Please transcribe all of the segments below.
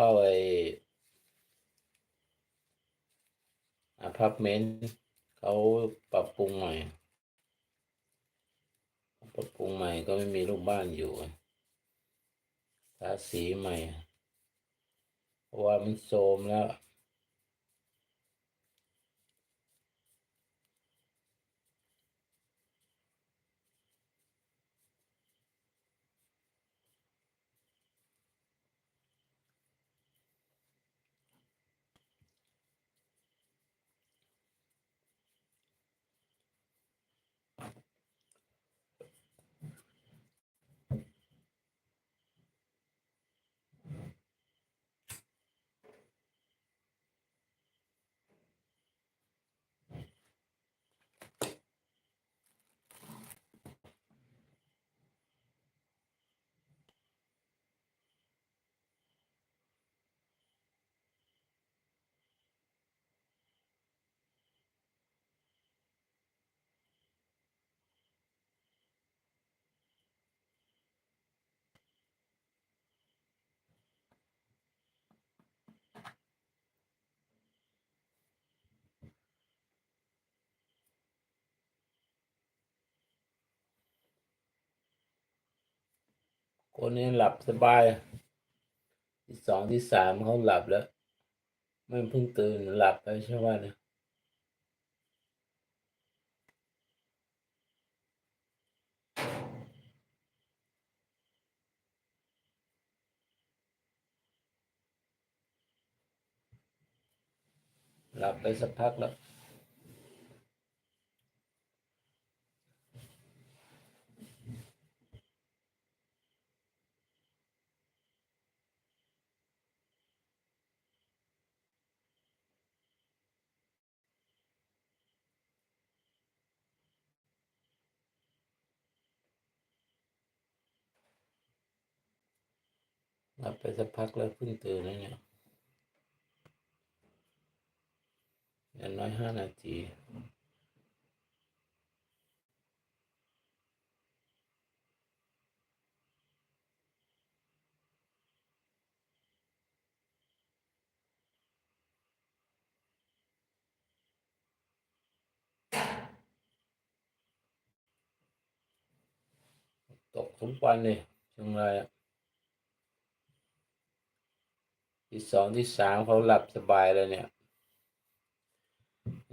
ฝ้าไออพาร์ตเมนต์เขาปรับปรุงใหม่ ปรับปรุงใหม่ก็ไม่มีลูกบ้านอยู่ทาสีใหม่เพราะว่ามันโทรมแล้ว คนนี้หลับสบายที่สองที่สามเขาหลับแล้ว ไม่เพิ่งตื่นหลับไปใช่ไหมเนี่ยหลับไปสักพักแล้ว ไปสักพักแล้วเพิ่งตื่นแล้วเนี่ยอย่างน้อยห้านาทีตกทุกวันเลยเชียงรายอะ ที่สองที่สามเขาหลับสบายแล้วเนี่ย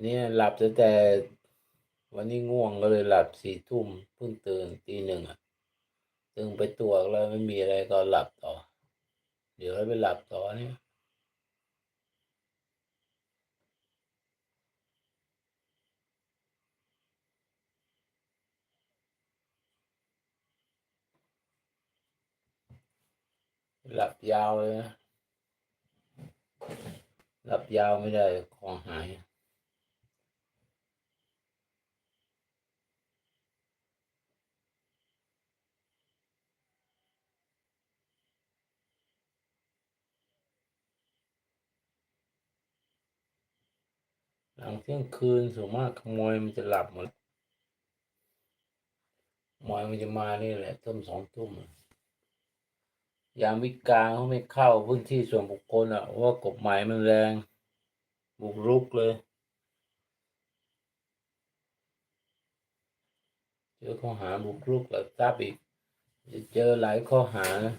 นี่หลับตั้งแต่วันนี้ง่วงก็เลยหลับสี่ทุ่มเพิ่งตื่นตีหนึ่งอะตื่นไปตรวจแล้วไม่มีอะไรก็หลับต่อ เดี๋ยวให้ไปหลับต่อเนี่ยหลับยาวเลยนะ หลับยาวไม่ได้คอหายหลังเที่ยงคืนส่วนมากขโมยมันจะหลับหมดขโมยมันจะมานี่แหละทุ่มสองทุ่มอะ ยามวิกาลเขาไม่เข้าพื้นที่ส่วนบุคคลอะเพราะว่ากฎหมายมันแรง บุกรุกเลยเจอข้อหาบุกรุกหลักทรัพย์อีกจะเจอหลายข้อหานะ